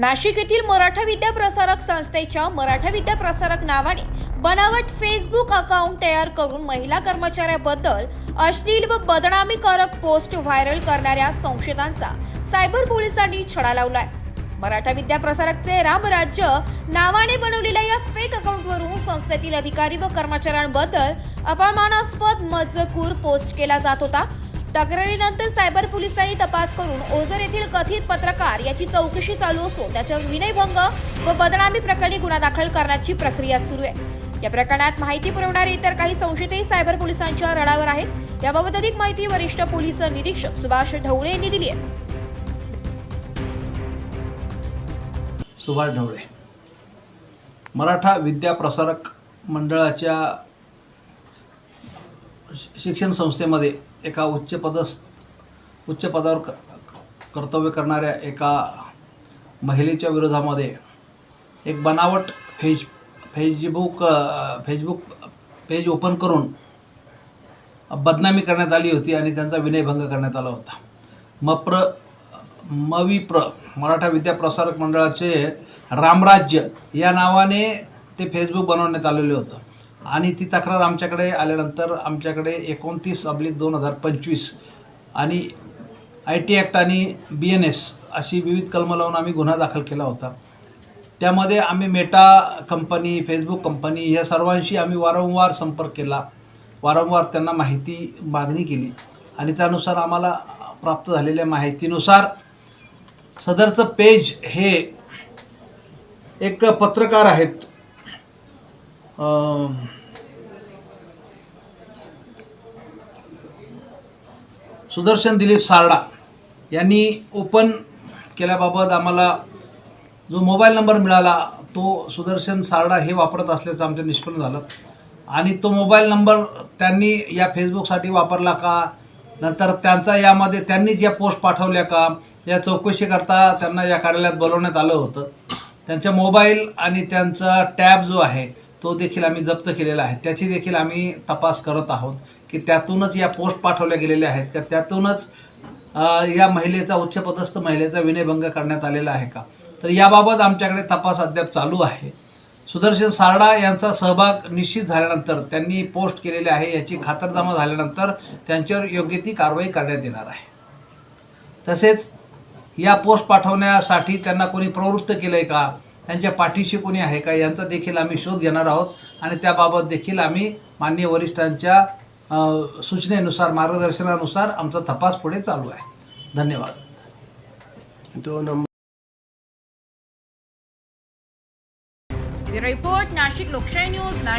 नाशिक येथील मराठा विद्या प्रसारक संस्थेच्या मराठा विद्या प्रसारक नावाने बनावट फेसबुक अकाउंट तयार करून महिला कर्मचाऱ्याबद्दल अश्लील व बदनामीकारक पोस्ट व्हायरल करणाऱ्या संशयितांचा सायबर पोलिसांनी छडा लावलाय. मराठा विद्या प्रसारकचे रामराज्य नावाने बनवलेल्या या फेक अकाउंटवरून संस्थेतील अधिकारी व कर्मचाऱ्यांबद्दल अपमानास्पद मजकूर पोस्ट केला जात होता. तक्रारीनंतर सायबर पोलिसांनी तपास करून ओझर येथील कथित पत्रकार याची चौकशी चालू असून त्याच्यावर विनयभंग व बदनामी प्रकरणी गुन्हा दाखल करण्याची प्रक्रिया सुरू आहे. या प्रकरणात माहिती पुरवणारे इतर काही संशयितही सायबर पोलिसांच्या रडावर आहेत. याबाबत अधिक माहिती वरिष्ठ पोलीस निरीक्षक सुभाष ढवळे यांनी दिली आहे. सुभाष ढवळे. मराठा विद्या प्रसारक मंडळाच्या शिक्षण संस्थेमध्ये एका उच्च उच्च पदावर क कर्तव्य करणाऱ्या एका महिलेच्या विरोधामध्ये एक बनावट फेज फेसबुक फेसबुक पेज ओपन करून बदनामी करण्यात आली होती आणि त्यांचा विनयभंग करण्यात आला होता. मप्र मविप्र मराठा विद्या प्रसारक मंडळाचे रामराज्य या नावाने ते फेसबुक बनवण्यात आलेलं होतं. आणि ती तक्रार आमच्याकडे आल्यानंतर आमच्याकडे एकोणतीस अब्लिक दोन हजार पंचवीस आणि आय टी ॲक्ट आणि बी एन एस अशी विविध कलमं लावून आम्ही गुन्हा दाखल केला होता. त्यामध्ये आम्ही मेटा कंपनी फेसबुक कंपनी या सर्वांशी आम्ही वारंवार संपर्क केला. वारंवार त्यांना माहिती मागणी केली. आणि त्यानुसार आम्हाला प्राप्त झालेल्या माहितीनुसार सदरचं पेज हे एक पत्रकार आहेत. सुदर्शन दिलीप सारडा यांनी ओपन केल्याबाबत आम्हाला जो मोबाईल नंबर मिळाला तो सुदर्शन सारडा हे वापरत असल्याचं आमचं निष्पन्न झालं. आणि तो मोबाईल नंबर त्यांनी या फेसबुकसाठी वापरला का? नंतर त्यांचा यामध्ये त्यांनीच या पोस्ट पाठवल्या का? या चौकशीकरता त्यांना या कार्यालयात बोलवण्यात आलं होतं. त्यांच्या मोबाईल आणि त्यांचा टॅब जो आहे तो देखील आम्ही जप्त केलेला आहे. त्याची देखील आम्ही तपास करत आहोत की त्यातूनच या पोस्ट पाठवल्या गेलेल्या आहेत का? त्यातूनच या महिलेचा उच्चपदस्थ महिलेचा विनयभंग करण्यात आलेला आहे का? तर याबाबत आमच्याकडे तपास अद्याप चालू आहे. सुदर्शन सारडा यांचा सहभाग निश्चित झाल्यानंतर त्यांनी पोस्ट केलेले आहे याची खातरजमा झाल्यानंतर त्यांच्यावर योग्य ती कारवाई करण्यात येणार आहे. तसेच या पोस्ट पाठवण्यासाठी त्यांना कोणी प्रवृत्त केलं आहे का? त्यांच्या पाठीशी कोणी आहे का यांचा देखील आम्ही शोध घेणार आहोत. आणि त्याबाबत देखील आम्ही माननीय वरिष्ठांच्या सूचनेनुसार मार्गदर्शनानुसार आमचा तपास पुढे चालू आहे. धन्यवाद. तो नंबर रिपोर्ट नाशिक लोकशाही न्यूज नाशिक